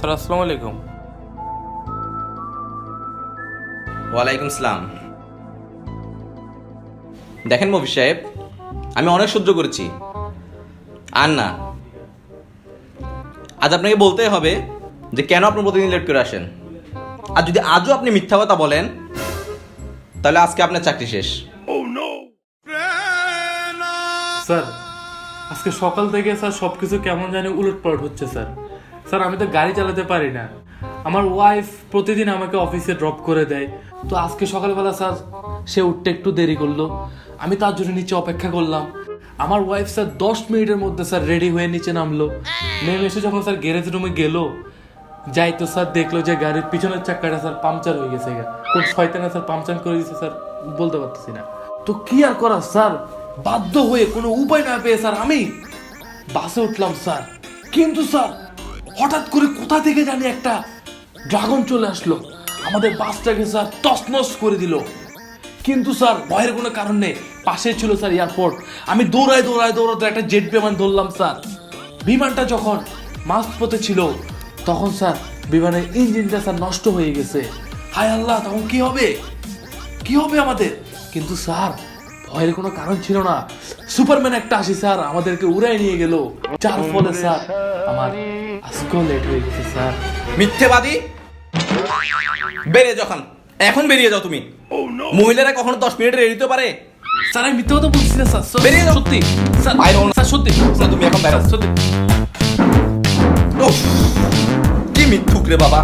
Sir আসসালামু আলাইকুম। ওয়ালাইকুম সালাম। দেখেন মফিজ সাহেব আমি অনেক সহ্য করেছি। আর না আজ আপনাকে বলতে হবে যে কেন আপনি প্রতিদিন লেট করে আসেন। আর যদি আজও আপনি মিথ্যা কথা বলেন তাহলে আজকে আপনার চাকরি শেষ। স্যার আজকে সকাল থেকে স্যার সবকিছু কেমন জানি উলট পালট হচ্ছে স্যার। স্যার, আমি তো গাড়ি চালাতে পারি না। আমার ওয়াইফ প্রতিদিন আমাকে অফিসে ড্রপ করে দেয়। তো আজকে সকালবেলা স্যার, সে উঠতে একটু দেরি করল। আমি তার জন্য নিচে অপেক্ষা করলাম। আমার ওয়াইফ স্যার দশ মিনিটের মধ্যে স্যার রেডি হয়ে নিচে নামলো। নেমে এসে যখন স্যার গ্যারেজ রুমে গেল, যাই তো স্যার দেখল যে গাড়ির পিছনের চাকাটা স্যার পাংচার হয়ে গেছে। কোন শয়তানে স্যার পাংচার করে দিয়েছে স্যার, বলতে পারতেছি না। তো কি আর করা স্যার? বাধ্য হয়ে কোনো উপায় না পেয়ে স্যার আমি বাসে উঠলাম স্যার। কিন্তু স্যার হঠাৎ করে কোথা থেকে জানি একটা ড্রাগন চলে আসলো। আমাদের বাসটাকে স্যার তছনছ করে দিল। কিন্তু স্যার, ভয়ের কোনো কারণ নেই। পাশে ছিল স্যার এয়ারপোর্ট। আমি দৌড়ায় দৌড়ায় দৌড়াতে একটা জেট বিমান ধরলাম স্যার। বিমানটা যখন মাঝপথে ছিল, তখন স্যার বিমানের ইঞ্জিনটা স্যার নষ্ট হয়ে গেছে। হায় আল্লাহ, তখন কি হবে? কি হবে আমাদের? কিন্তু স্যার ভয়ের কোনো কারণ ছিল না। সুপারম্যান একটা আসি স্যার আমাদেরকে উড়াই নিয়ে গেল। যার ফলে স্যার আমার আজকেও লেট হয়ে গেছে স্যার। মিথ্যেবাদী? বেরিয়ে যখন এখন। বেরিয়ে যাও তুমি। মহিলারা কখনো দশ মিনিটে রেডি দিতে পারে? স্যার আমি মিথ্যে কথা বলছি না স্যার। স্যার, বেরিয়ে যাও। সত্যি। স্যার। স্যার সত্যি। না, তুমি এখন হও। সত্যি। কি মিথ্যুক রে বাবা।